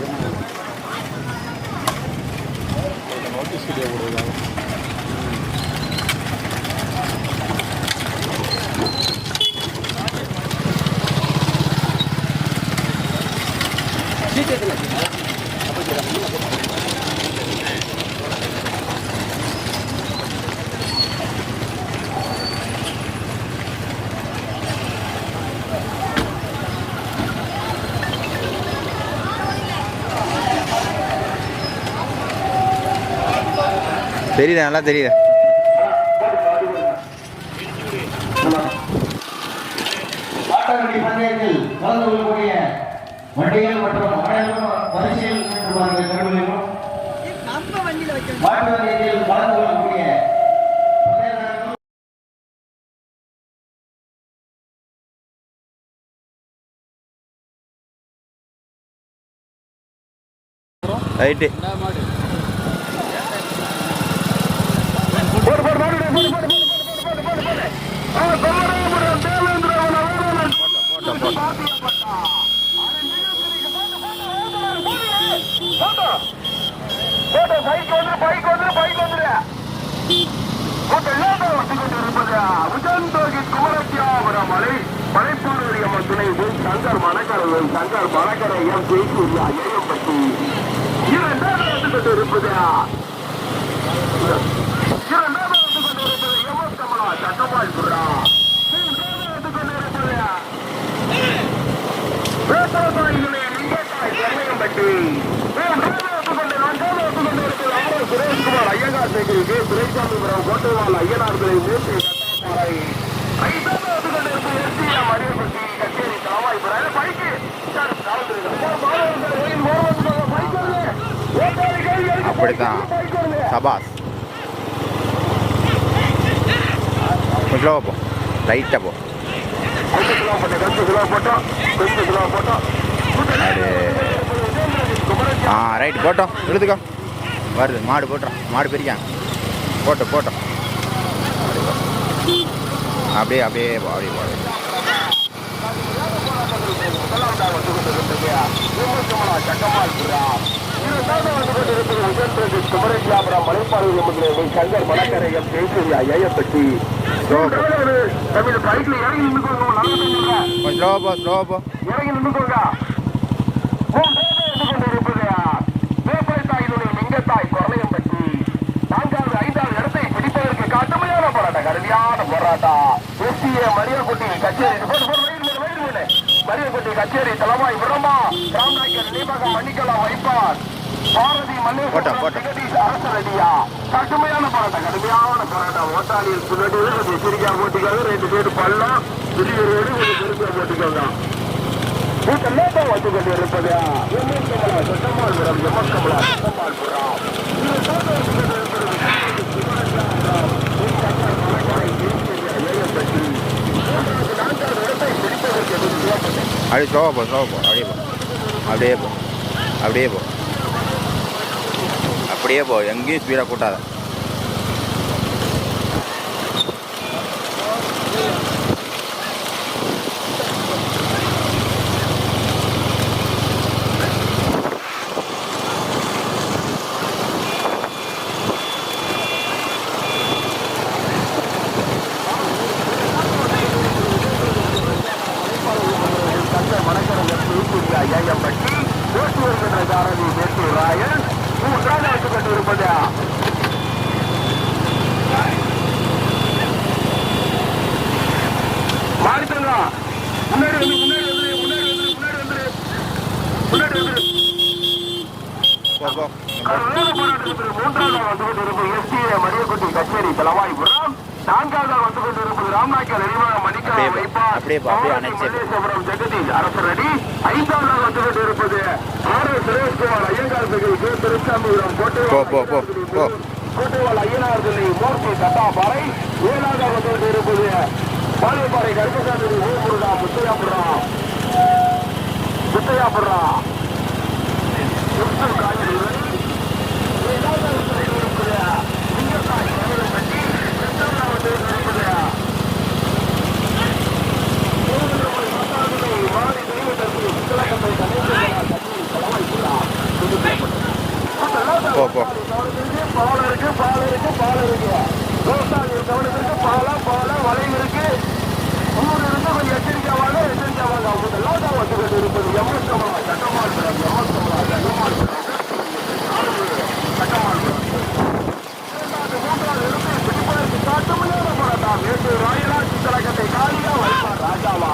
Yeah. தெரியுது நல்லா தெரியுது. மாட்டாங்குடி பந்தயத்தில் கலந்து கொள்ளக்கூடிய வண்டிகள் மற்றும் அனைவரும் வரிசையில் நின்றுவார்கள். கருவிலும் மாட்டு வண்டியில் கலந்து கொள்ளக்கூடிய பந்தயக்காரர்கள் ரைட்டு போட்டோம் போட்டோம் சங்கர் மணக்கரை சங்கர் மணக்கரை எம் ஜெயிசூர்யா ஏஎம்பட்டி இரண்டாவது வந்து கொண்டு இருப்பது இரண்டாவது வந்து கொண்டு இருப்பது எம் கமலா சட்டமால் புறா மூன்றாவது வந்து கொண்டு இருப்பது வேட்டவசாயிகளே லிங்கத்தாய் சென்னையம்பட்டி மூன்றாவது வந்து கொண்டு நான்காவது வந்து கொண்டு இருப்பது அமரர் சுரேஷ்குமார் ஐயங்கார் சேகரி துரைசாமிபுரம் கோட்டைவால் ஐயனார்களை மூர்த்தி கட்டாப்பாறை கச்சேரி காவாய்புரம் பைக்கு அப்படித்தான். சபாஸ் கொஞ்சம் போ. லைட்டாக போ. கிலோ போட்டோம் கொஞ்சம் கிலோ போட்டோம் கொஞ்சம் கிலோ போட்டோம் ஆ ரைட் போட்டோம். எழுதுக்கோ வருது மாடு போட்டுறோம் மாடு பிரிக்காங்க போட்டோம் போட்டோம் அப்படியே அப்படியே அப்படியே போ மலைப்பாளையம் சங்கர் மலக்கரையம் பேசுறியா ஏயப்பட்டி தமிழ் பைக்ல இறங்கி நின்றுக்கோங்க மரியக்குட்டி கச்சேரி தலைமாய் விடமா ராம்நாயக்கர் தீபகம் மன்னிக்கலாம் வைப்பார் பாரதி. ஜெகதீஷ் அரசரடியா. கடுமையான போராட்டம் கடுமையான போராட்டம். ஓட்டாளியில் பின்னாடி கொஞ்சம் சிரிக்கா ரெண்டு பேர் பள்ளம் வெளியூரோடு கொஞ்சம் பெருசா போட்டிக்கோங்க. கூட்டமே வந்து கொண்டு இருப்பது எம்எஸ் கமலா சட்டமால் புறம் எம்எஸ் கமலா சட்டமால் புறம் அப்படியே போ அப்படியே போ அப்படியே போ. அப்படியே போ எங்கேயும் ஸ்பீடாக கூட்டாத ஐயம்பட்டி ஓட்டு வருகின்ற சாரதி மேட்டூர் ராயன் மூன்றாவது வைத்துக் கொண்டிருப்பது மாறித்தங்க முன்னாடி வந்து முன்னாடி வந்து முன்னாடி வந்து முன்னாடி வந்து முன்னாடி வந்து போ போ மூன்றாவது வந்து கொண்டிருப்பது எஸ்டிஏ மரியக்குட்டி கச்சேரி தலவாய்புரம் நான்காவது வந்து கொண்டிருப்பது ராம்நாயக்கர் எரிவாக மணிக்கா அப்படியே போ, வைப்பார் அப்படியே போ, அப்படியே அணைச்சே போ. மல்லேஸ்வரம் ஜெகதீஷ் அரசரடி ஐந்தாவது வந்து கொண்டிருப்பது ஆர் எஸ் சுரேஷ்குமார் பிரிவு கே திருச்சாமிபுரம் போ, போ, போ, போ. கோட்டைவால் ஐயனார் பிள்ளை மூர்த்தி தட்டாபாறை. ஏழாவது வந்து கொண்டிருப்பது பாளையப்பாறை கருப்பசாமி முத்தையாபுரம். முத்தையாபுரம். கிறிஸ்தவ காய்கறி போ போ. பால் இருக்கு பால் இருக்கு பால் இருக்கு விவசாயி கவனத்திற்கு பால பால வலை கொஞ்சம் எச்சரிக்கையாக எச்சரிக்கையாக அவங்க லோதா வசதி இருப்பது எம்எஸ் கமலா சட்டமாக இருக்கிறாங்க எம்எஸ் கமலா சட்டமாக இருக்கிறாங்க சட்டமாக இருக்கிறாங்க மூன்றாவது இருந்து நேற்று ராயலாட்சி தலைக்கத்தை காலியாக வைப்பார் ராஜாவா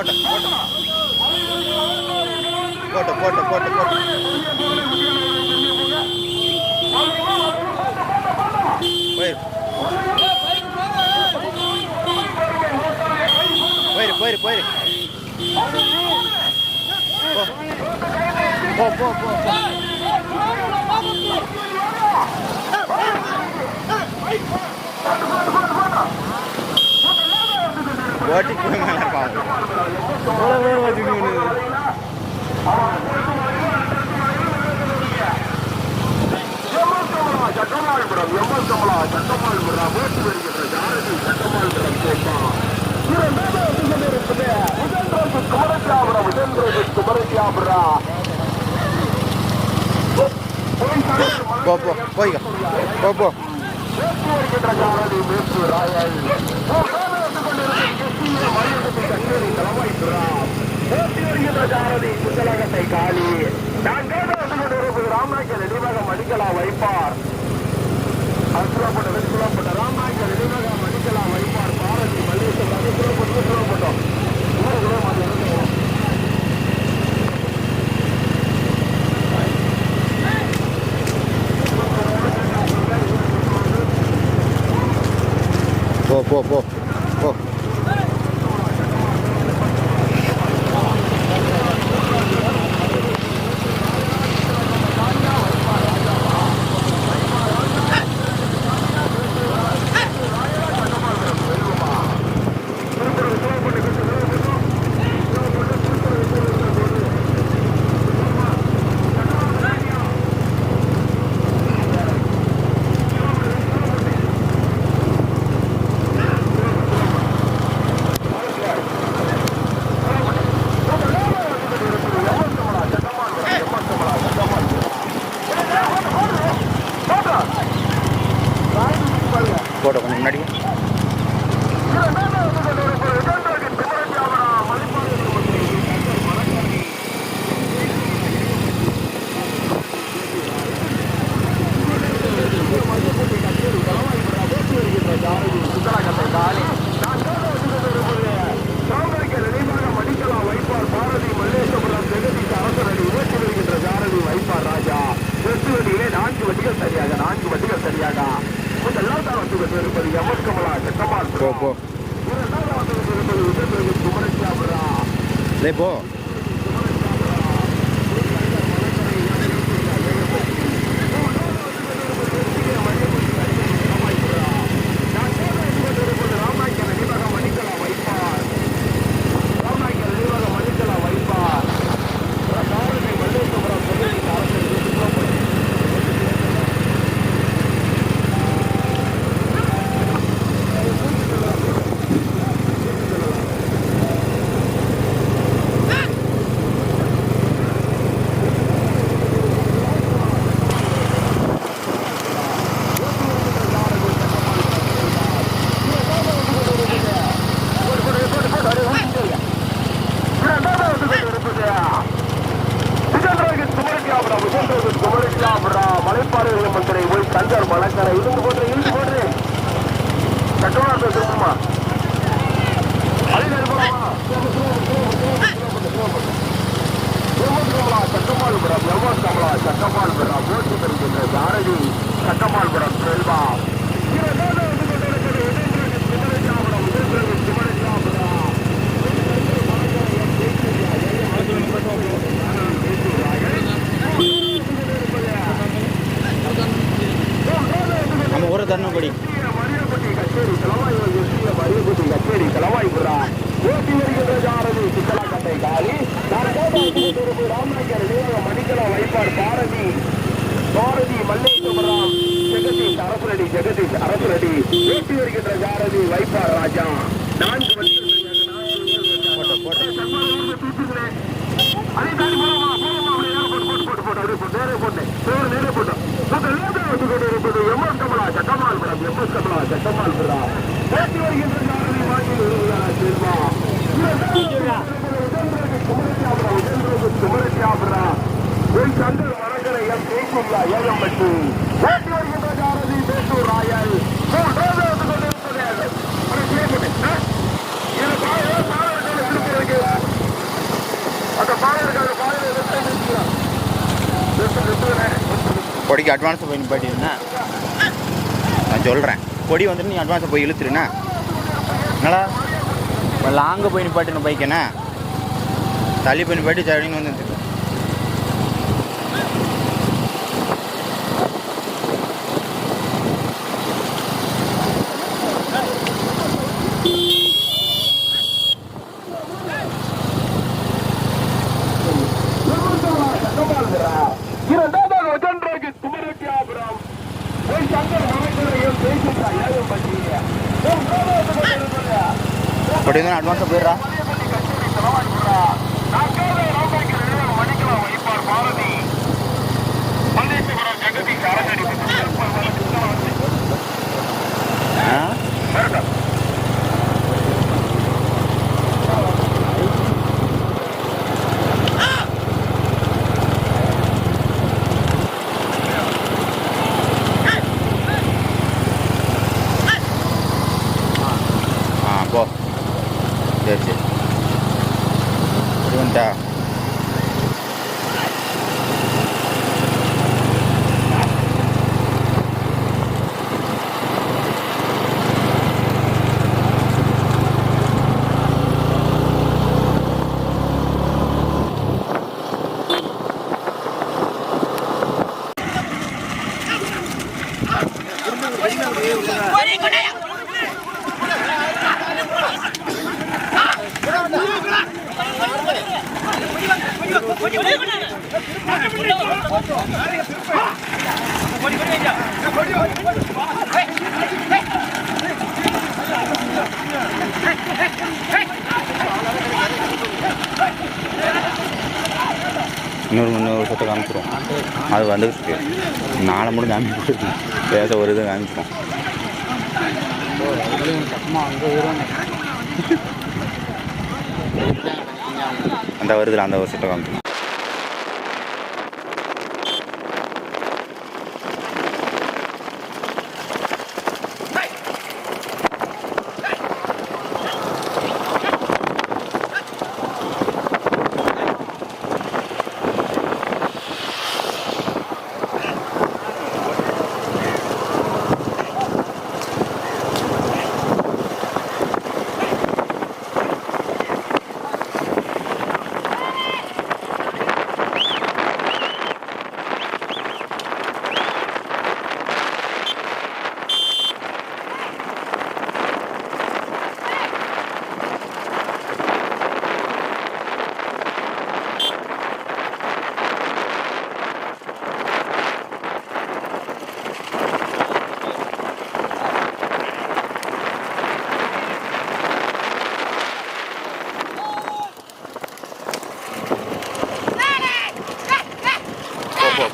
போட்டோ போட்டோ போட்டோ போட்டோ போட்டோ போட்டோ போட்டோ போயிரு போயிரு போயிரு போயிரு போ போ போ போ போ ஓட்டி போய் மேலே பாவம் எவ்வளோ பேர் வச்சுக்கணும் சட்டமாள்புரம் எம்எல் கமலா சட்டமாள்புரம் ஓட்டு வருகின்ற ஜாரதி சட்டமாள்புரம் கோப்பா முதன்றது குமரசியாபுரம் முதன்றது குமரசியாபுரம் போ போ போய்க்க. போ போ. ஓட்டு வருகின்ற ஜாரதி மேற்கு ராயல் ஓட்டி வருகின்ற ஜாரதி குந்தலகத்தை வந்து கொண்டிருப்பது ராமநாயக்கர் நினைவகம் வைப்பார் அசுரப்பட்ட வெற்றுலப்பட்ட ராமநாயக்கர் நினைவகம் அடிக்கலா வைப்பார் பாரதி மல்லேஸ்வரம் அது சுரப்பட்டு சுரப்பட்டோம் நூறு கிலோ மாதிரி போ போ போ. 거 பிரம்ம ஜெகதீஷ் சட்டமால் பெறா ஓட்டி வருகின்ற சாரதி மாட்டில் உறுதியான செல்வா குமரத்தியாபுரா ஒரு சந்தர் மரங்களை எம் பேசுல்லா ஏகம்பட்டு ஓட்டி வருகின்ற சாரதி பொடிக்கு ராயல் கொடிக்கு போய் நிப்பாட்டிருந்தேன் நான் சொல்கிறேன் கொடி வந்துட்டு நீ அட்வான்ஸை போய் இழுத்துருண்ணா என்னடா? லாங்கை போய் நிப்பாட்டின பைக்கண்ணா தள்ளி போய் நிப்பாட்டி சரிங்க வந்து நிறுத்திக்கோ. இரண்டாவது ஒன்றரைக்கு குமரத்தியாபுரம் ஒரு சங்கர் மரங்களையும் பேசுகிறா ஏகம்பட்டி கொடி வந்து அட்வான்ஸாக போயிடுறா. হয়েছে দেখুন দা இன்னொரு இன்னொரு சத்தம் காமிச்சிரும். அது வந்துருக்கு நாளை முடிஞ்சு காமிச்சிட்டு பேச ஒரு இது காமிச்சிரும். அந்த வருதுல அந்த ஒரு சத்தம் காமிச்சிரும்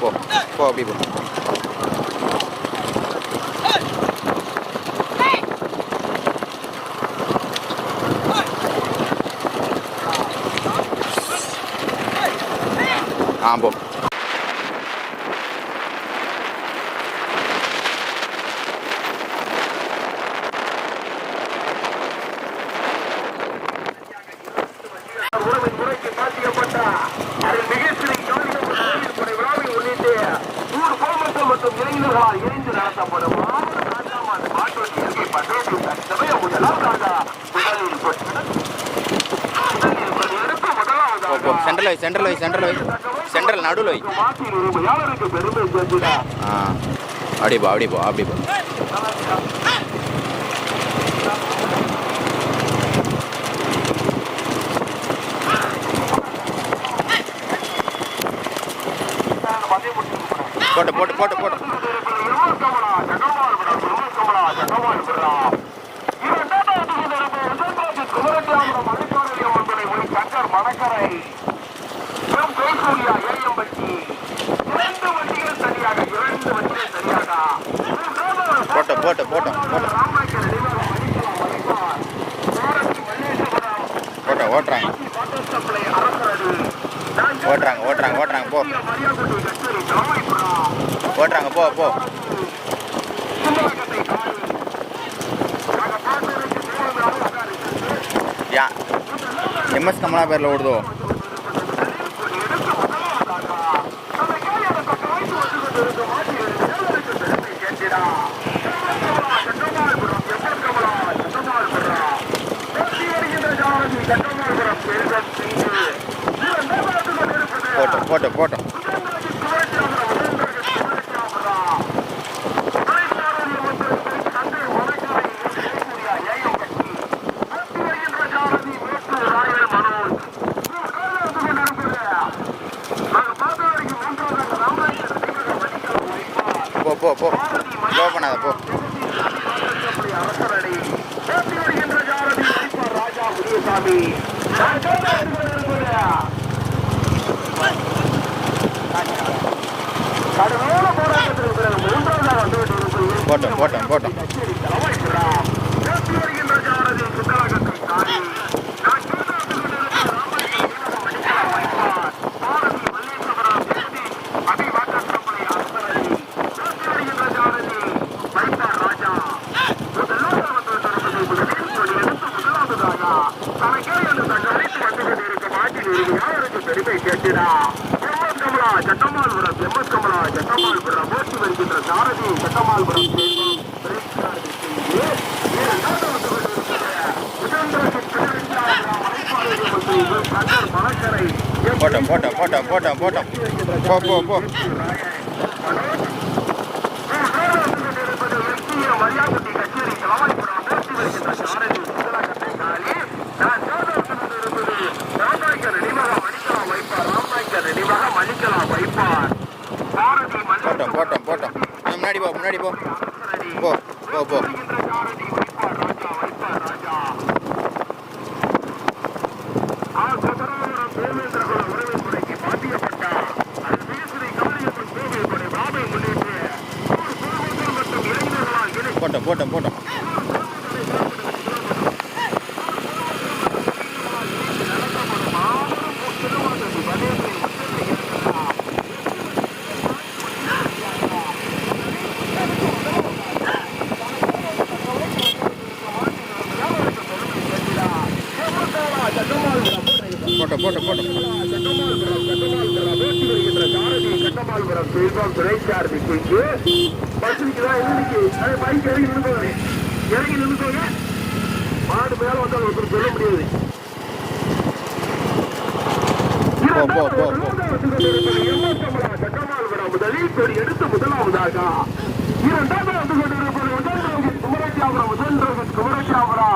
போ போ போ போ அப்படி இளைஞர்களால் இணைந்து நடத்தப்படும் மாவட்ட காட்டாமாடு மாட்டுவண்டி இயற்கை பந்தயத்தில் சமய முதலாவதாக முதலில் பெற்று- முதலில் பெறுவதற்கு போ முதலாவதாக போ சென்ட்ரல் வை சென்ட்ரல் வை சென்ட்ரல் வை. சென்ட்ரல் நடுவில் வை. ஆ. அப்படி போ அப்படி போ அப்படி போ. போட்டு போட்டு போட்டு போட்டு போட்டோம் போட்டோம் போட்டோம் ராமாய்க்கு நினைவாக மணிக்கலாம் வைப்பார் பாரதி மல்லேஸ்வரம் போட்டோம் ஓட்டுறாங்க வாட்டர் சப்ளை அரசரடி நான் ஓட்டுறாங்க ஓட்டுறாங்க ஓட்டுறாங்க போ மரியாதை கச்சேரி தலைமைப்புறா ஓட்டுறாங்க போ போ சுந்தரகத்தை காணி நாங்கள் பார்ப்பதற்கு தேவையான உட்காரு யா எம்எஸ் கமலா பேரில் ஓடுதோ? போட்டோம் போட்டோம் போட்டோம் போ போ போ ஸ்லோ பண்ணாத போ கடுமையான போராட்டத்திற்கு பிறகு மூன்றாவதாக வந்துவிட்டு இருக்கிறது போட்டோம் போட்டோம் போட்டோம். சட்டமால்புரம் எம்எஸ் கமலா சட்டமால்புரம் போட்டி வருகின்ற சாரதி சட்டமால்புரம் போட்டோம் போட்டோம் போட்டோம் போட்டோம் போட்டோம் போ போ போ போட்டோம் போட்டோம் போட்டோம் இன்னும் முன்னாடி போ முன்னாடி போ. போ போ போ. போட்டோம் போட்டோம் போட்டோம். போட்டோம் போட்டோம் போட்டோம் மாடு மேல வந்தால் ஒருத்தர் சொல்ல முடியாது. போ போ போ போ. முதலில் கொடி எடுத்து முதலாவதாக. இரண்டாவது வந்து கொண்டிருப்பது முதல் குமரசாபுரம் முதல் குமரசாபுரா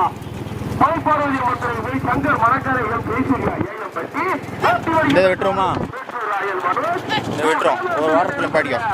பைப்பாரதி மற்றும் போய் சங்கர் மணக்கரைகள் பேசுகிறார். ஏழம் பற்றி இந்த விட்டுருமா விட்டுரும் ஒரு வாரத்தில் படிக்கும்